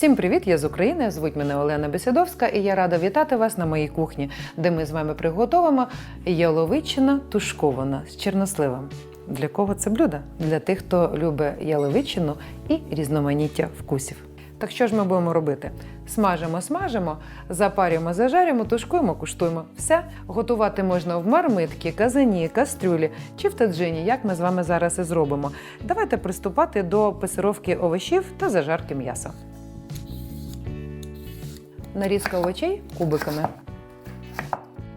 Всім привіт! Я з України. Звуть мене Олена Бесідовська, і я рада вітати вас на моїй кухні, де ми з вами приготовимо яловичина тушкована з чорносливом. Для кого це блюдо? Для тих, хто любить яловичину і різноманіття вкусів. Так що ж ми будемо робити? Смажимо, смажимо, запарюємо, зажарюємо, тушкуємо, куштуємо. Все готувати можна в мармитці, казані, кастрюлі чи в таджині, як ми з вами зараз і зробимо. Давайте приступати до пасировки овочів та зажарки м'яса. Нарізка овочей кубиками.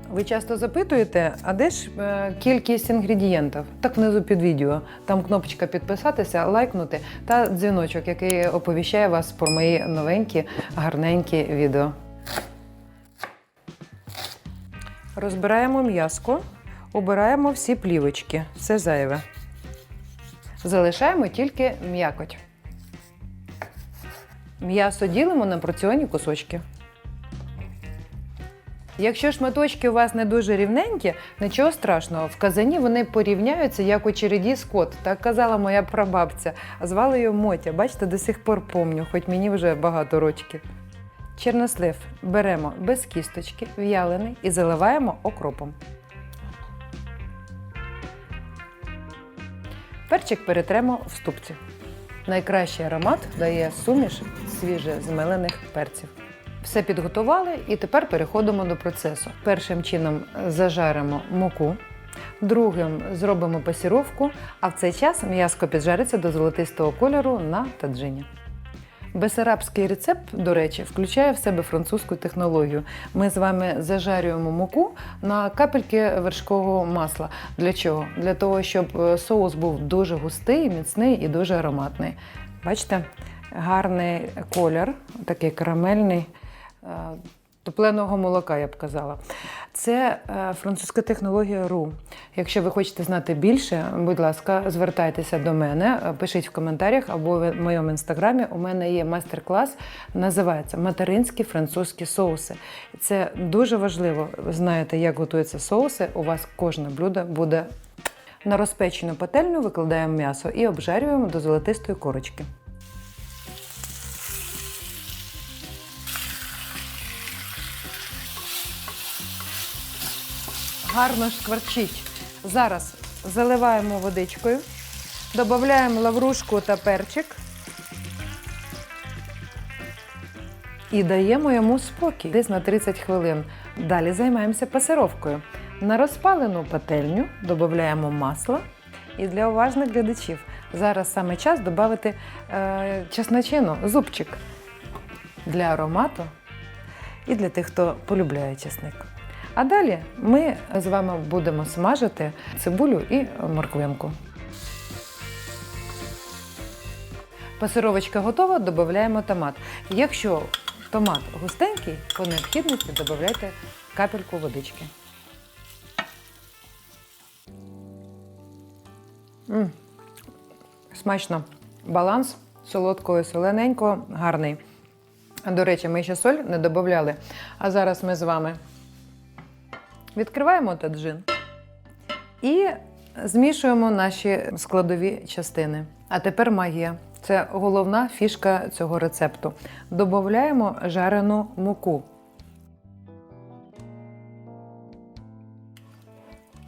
Ви часто запитуєте, а де ж е, кількість інгредієнтів? Так внизу під відео. Там кнопочка підписатися, лайкнути та дзвіночок, який оповіщає вас про мої новенькі, гарненькі відео. Розбираємо м'яско, обираємо всі плівочки, все зайве. Залишаємо тільки м'якоть. М'ясо ділимо на порціонні кусочки. Якщо шматочки у вас не дуже рівненькі, нічого страшного. В казані вони порівняються як у череді скот. Так казала моя прабабця. Звали її Мотя. Бачите, до сих пор помню, хоч мені вже багато рочків. Чорнослив беремо без кісточки, в'ялений і заливаємо окропом. Перчик перетремо в ступці. Найкращий аромат дає суміш свіже змелених перців. Все підготували і тепер переходимо до процесу. Першим чином зажаримо муку, другим зробимо пасіровку, а в цей час м'яско піджариться до золотистого кольору на таджині. Бесарабський рецепт, до речі, включає в себе французьку технологію. Ми з вами зажарюємо муку на капельки вершкового масла. Для чого? Для того, щоб е, соус був дуже густий, міцний і дуже ароматний. Бачите, гарний колір, такий карамельний. Е, Топленого молока, я б казала. Це е, французька технологія РУ. Якщо ви хочете знати більше, будь ласка, звертайтеся до мене, е, пишіть в коментарях або в моєму інстаграмі. У мене є майстер-клас, називається Материнські французькі соуси. Це дуже важливо. Ви знаєте, як готуються соуси. У вас кожне блюдо буде на розпечену пательню, викладаємо м'ясо і обжарюємо до золотистої корочки. Гарно шкварчить. Зараз заливаємо водичкою, додаємо лаврушку та перчик і даємо йому спокій десь на 30 хвилин. Далі займаємося пасировкою. На розпалену пательню додаємо масло. І для уважних глядачів зараз саме час додати е, чесночину, зубчик для аромату і для тих, хто полюбляє чесник. А далі ми з вами будемо смажити цибулю і морквинку. Пасировочка готова, додаємо томат. Якщо томат густенький, по необхідності додайте капельку водички. М, Смачно. Баланс солодкого і солененького гарний. До речі, ми ще соль не додавали. А зараз ми з вами Відкриваємо таджин і змішуємо наші складові частини. А тепер магія. Це головна фішка цього рецепту. Додаємо жарену муку.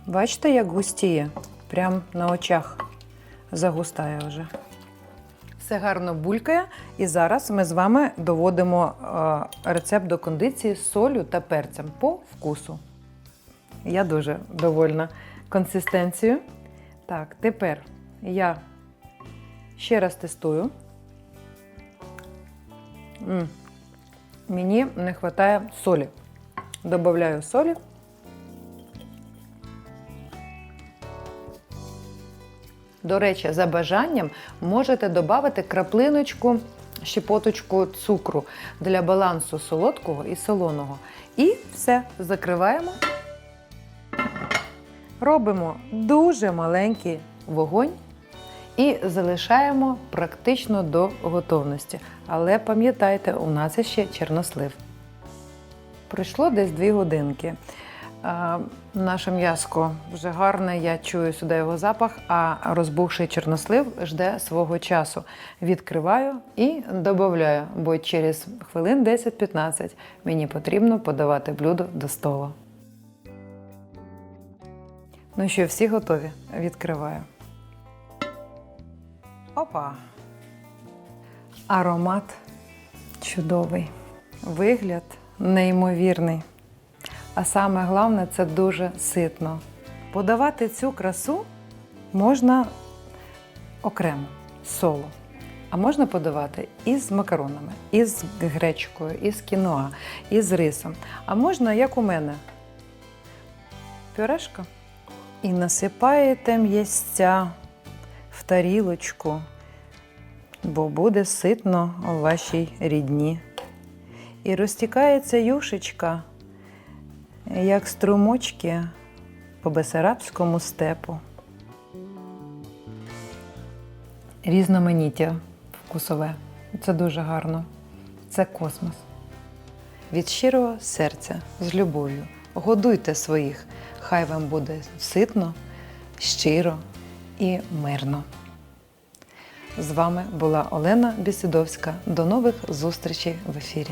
Бачите, як густіє? Прямо на очах загустає вже. Все гарно булькає. І зараз ми з вами доводимо е, рецепт до кондиції з солью та перцем по вкусу. Я дуже довольна консистенцією. Так, тепер я ще раз тестую. М, Мені не вистачає солі. Добавляю солі. До речі, за бажанням можете додати краплиночку, щепоточку цукру для балансу солодкого і солоного. І все, закриваємо. Робимо дуже маленький вогонь і залишаємо практично до готовності. Але пам'ятайте, у нас ще чорнослив. Пройшло десь 2 годинки. Наше м'яско вже гарне, я чую сюди його запах, а розбухший чорнослив жде свого часу. Відкриваю і додаю, бо через хвилин 10-15 мені потрібно подавати блюдо до столу. Ну що, всі готові? Відкриваю. Опа! Аромат чудовий. Вигляд неймовірний. А саме головне це дуже ситно. Подавати цю красу можна окремо, соло. А можна подавати із макаронами, із гречкою, із кіноа, із рисом. А можна, як у мене, пюрешка. І насипаєте м'ясця в тарілочку, бо буде ситно у вашій рідні. І розтікається юшечка, як струмочки по бесарабському степу. Різноманіття вкусове. Це дуже гарно. Це космос. Від щирого серця, з любов'ю. Годуйте своїх, хай вам буде ситно, щиро і мирно. З вами була Олена Бісідовська. До нових зустрічей в ефірі.